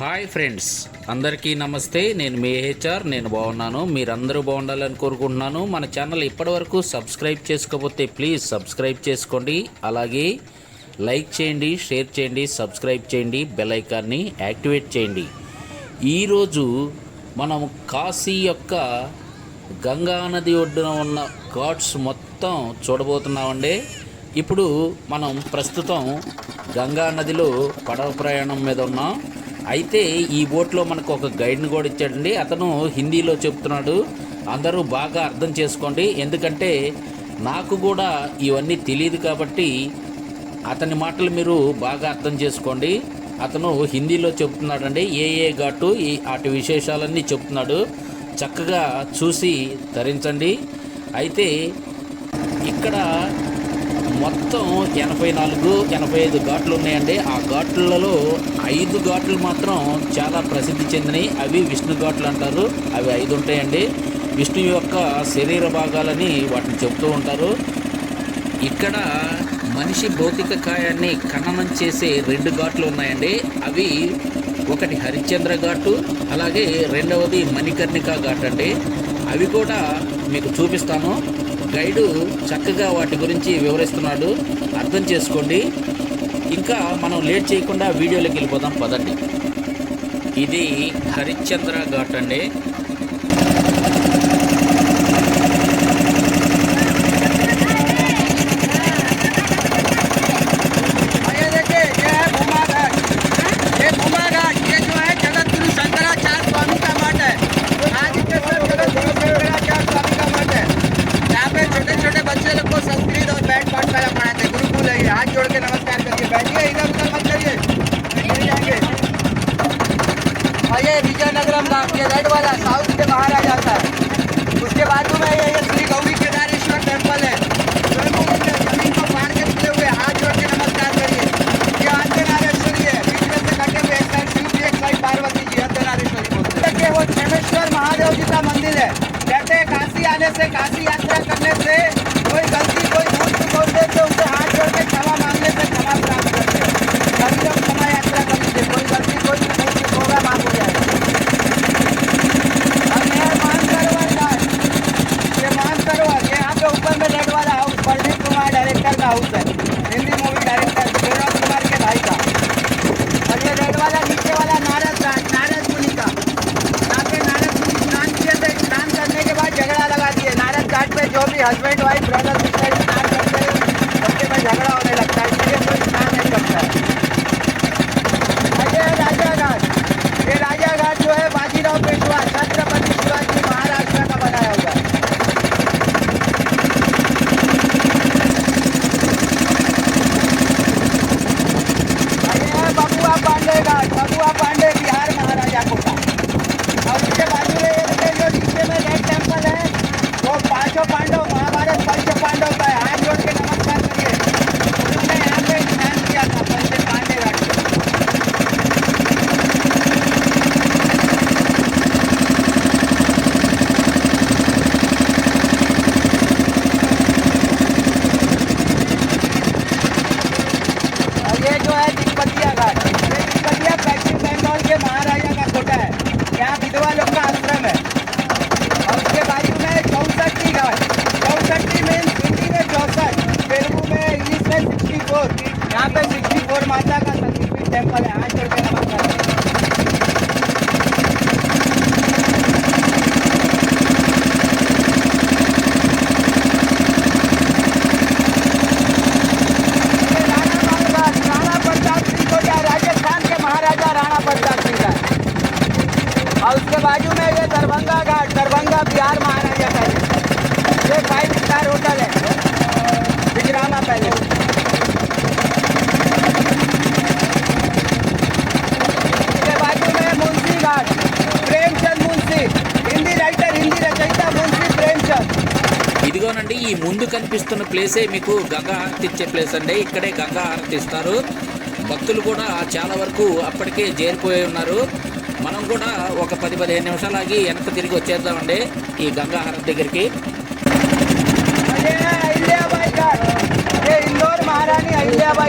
Hi friends. అందరికీ నమస్తే. నేను మీ హెచ్ఆర్. నేను బాగున్నాను. మీరందరూ బాగుండాలని కోరుకుంటున్నాను. మన ఛానల్ ఇప్పటివరకు సబ్స్క్రైబ్ చేసుకోకపోతే ప్లీజ్ సబ్స్క్రైబ్ చేసుకోండి. అలాగే లైక్ చేయండి షేర్ చేయండి సబ్స్క్రైబ్ చేయండి బెల్ ఐకాన్ని యాక్టివేట్ చేయండి. ఈరోజు మనం కాశీ యొక్క గంగా నది ఒడ్డున ఉన్న ఘాట్స్ మొత్తం చూడబోతున్నామండి. ఇప్పుడు మనం ప్రస్తుతం గంగా నదిలో పడవ ప్రయాణం మీద ఉన్నాం. అయితే ఈ బోట్లో మనకు ఒక గైడ్ని కూడా ఇచ్చాడండి. అతను హిందీలో చెప్తున్నాడు. అందరూ బాగా అర్థం చేసుకోండి. ఎందుకంటే నాకు కూడా ఇవన్నీ తెలియదు కాబట్టి అతని మాటలు మీరు బాగా అర్థం చేసుకోండి. అతను హిందీలో చెప్తున్నాడండి. ఏ ఏ ఘాటు ఈ అటు విశేషాలన్నీ చెప్తున్నాడు. చక్కగా చూసి ధరించండి అయితే ఇక్కడ మొత్తం ఎనభై నాలుగు ఎనభై ఐదు ఘాట్లు ఉన్నాయండి. ఆ ఘాట్లలో ఐదు ఘాట్లు మాత్రం చాలా ప్రసిద్ధి చెందినవి. అవి విష్ణు ఘాట్లు అంటారు. అవి ఐదు ఉంటాయండి. విష్ణు యొక్క శరీర భాగాలని వాటిని చెప్తూ ఉంటారు. ఇక్కడ మనిషి భౌతిక కాయాన్ని ఖననం చేసే రెండు ఘాట్లు ఉన్నాయండి. అవి ఒకటి హరిశ్చంద్ర ఘాటు అలాగే రెండవది మణికర్ణిక ఘాట్ అండి అవి కూడా మీకు చూపిస్తాను. గైడు చక్కగా వాటి గురించి వివరిస్తున్నాడు. అర్థం చేసుకోండి. ఇంకా మనం లేట్ చేయకుండా వీడియోలోకి వెళ్ళిపోదాం. పదండి. ఇది హరిశ్చంద్ర ఘాట్ అండి. മഹാരാജ Gracias. बाजू में ये दरभंगा घाट दरभंगा बिहार महाराजा का है ये फाइव स्टार होटल है विजरामा पैलेस उसके बाजू में मुंशी घाट प्रेमचंद मुंशी हिंदी राइटर हिंदी रचयिता मुंशी प्रेमचंद ఇదిగోనండి ఈ ముందు కనిపిస్తున్న ప్లేసే మీకు గంగా హారతి ఇచ్చే ప్లేస్ అండి ఇక్కడే గంగా హారతి ఇస్తారు భక్తులు కూడా చాలా వరకు అప్పటికే చేరిపోయి ఉన్నారు మనం కూడా ఒక పది పదిహేను నిమిషాలు ఆగి వెనక్కి తిరిగి వచ్చేద్దామండి ఈ గంగా దగ్గరికి. ये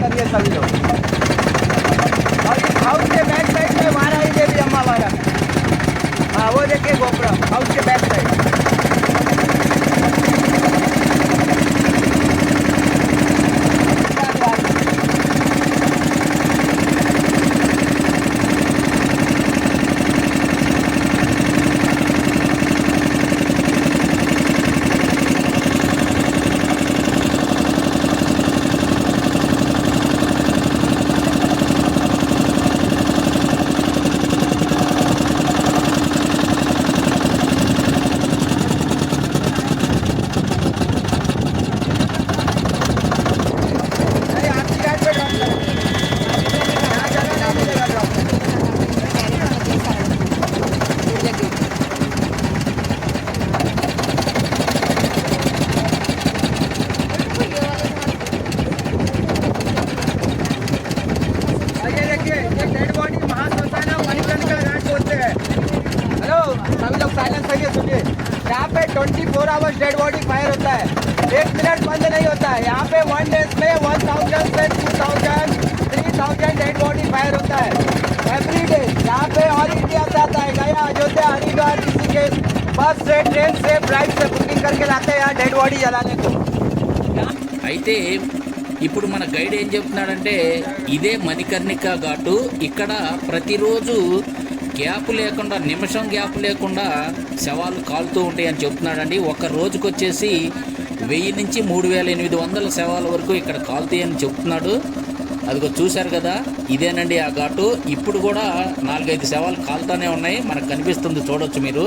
দাঁড়িয়ে চালিয়ে यहाँ पे 24 four hours dead body fire होता है एक मिनट बंद नहीं होता है यहाँ पे वन डेज में वन थाउजेंड से two thousand three thousand dead body fire होता है एवरी डे यहाँ पे ऑल इंडिया से आता है गया अयोध्या हरिद्वार किसी के बस से ट्रेन से फ्लाइट से बुकिंग करके लाते हैं यहाँ डेड बॉडी जलाने को అయితే ఇప్పుడు మన గైడ్ ఏం చెప్తున్నాడంటే ఇదే మణికర్ణిక ఘాటు ఇక్కడ ప్రతిరోజు గ్యాప్ లేకుండా నిమిషం గ్యాప్ లేకుండా శవాలు కాలుతూ ఉంటాయని చెప్తున్నాడండి. ఒక రోజుకు వచ్చేసి వెయ్యి నుంచి మూడు వేల ఎనిమిది వందల శవాల వరకు ఇక్కడ కాలుతాయని చెప్తున్నాడు. అదిగో చూశారు కదా ఇదేనండి ఆ ఘాటు. ఇప్పుడు కూడా నాలుగైదు శవాలు కాలుతానే ఉన్నాయి. మనకు కనిపిస్తుంది చూడొచ్చు మీరు.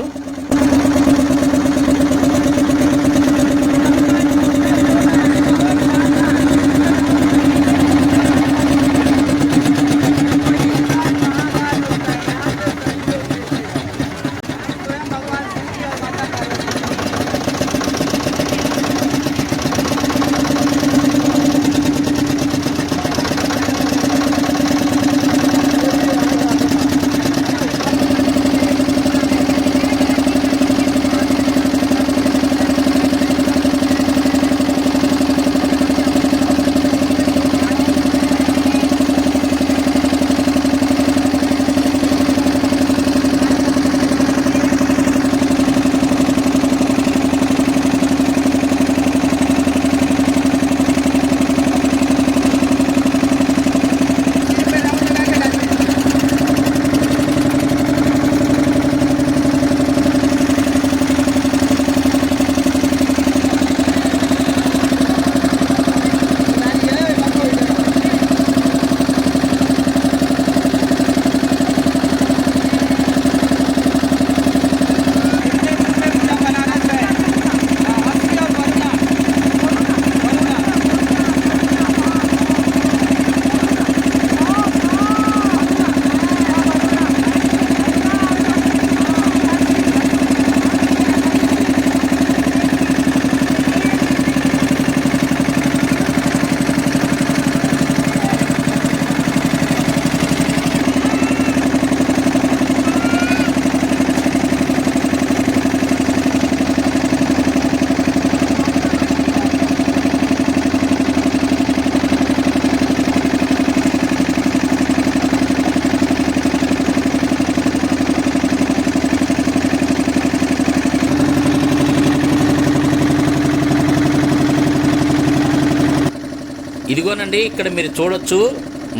ఇదిగోనండి ఇక్కడ మీరు చూడొచ్చు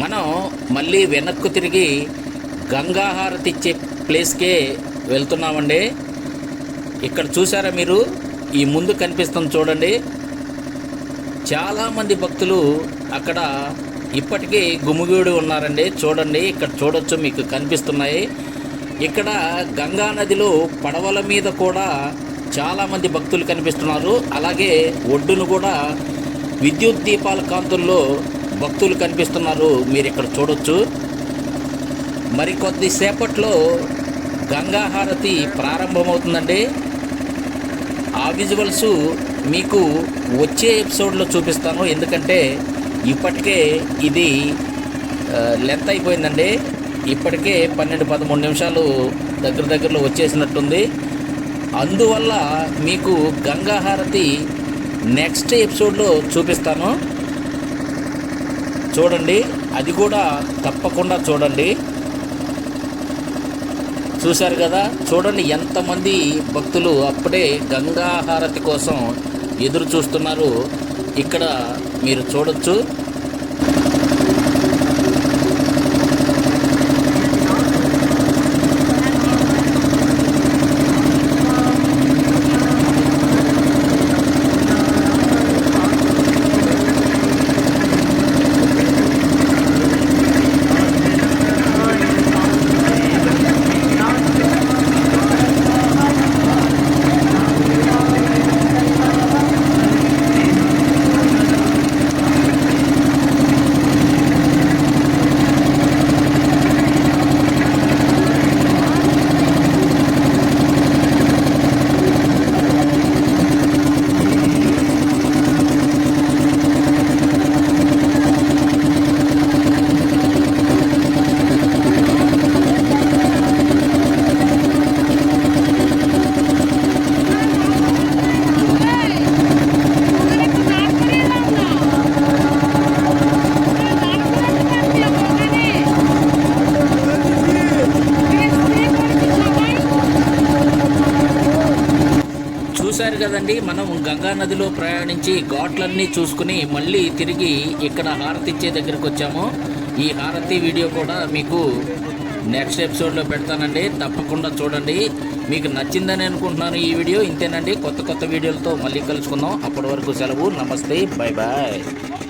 మనం మళ్ళీ వెనక్కు తిరిగి గంగాహారతి ఇచ్చే ప్లేస్కే వెళ్తున్నామండి. ఇక్కడ చూసారా మీరు? ఈ ముందు కనిపిస్తుంది చూడండి. చాలామంది భక్తులు అక్కడ ఇప్పటికీ గుమిగూడి ఉన్నారండి. చూడండి ఇక్కడ చూడొచ్చు మీకు కనిపిస్తున్నాయి. ఇక్కడ గంగా నదిలో పడవల మీద కూడా చాలామంది భక్తులు కనిపిస్తున్నారు. అలాగే ఒడ్డును కూడా విద్యుత్ దీపాల కాంతుల్లో భక్తులు కనిపిస్తున్నారు. మీరు ఇక్కడ చూడొచ్చు మరి కొద్దిసేపట్లో గంగాహారతి ప్రారంభమవుతుందండి. ఆ విజువల్స్ మీకు వచ్చే ఎపిసోడ్లో చూపిస్తాను. ఎందుకంటే ఇప్పటికే ఇది లెంత్ అయిపోయిందండి. ఇప్పటికే పన్నెండు పదమూడు నిమిషాలు దగ్గర దగ్గరలో వచ్చేసినట్టుంది. అందువల్ల మీకు గంగాహారతి నెక్స్ట్ ఎపిసోడ్లో చూపిస్తాను. చూడండి. అది కూడా తప్పకుండా చూడండి. చూశారు కదా? చూడండి ఎంతమంది భక్తులు అప్పుడే గంగా హారతి కోసం ఎదురు చూస్తున్నారు. ఇక్కడ మీరు చూడొచ్చు. చూశారు కదండి. మనం గంగా నదిలో ప్రయాణించి ఘాట్లన్నీ చూసుకుని మళ్ళీ తిరిగి ఇక్కడ హారతి ఇచ్చే దగ్గరికి వచ్చాము. ఈ హారతి వీడియో కూడా మీకు నెక్స్ట్ ఎపిసోడ్లో పెడతానండి. తప్పకుండా చూడండి. మీకు నచ్చిందని అనుకుంటున్నాను ఈ వీడియో. ఇంతేనండి. కొత్త కొత్త వీడియోలతో మళ్ళీ కలుసుకుందాం. అప్పటి వరకు సెలవు. నమస్తే. Bye bye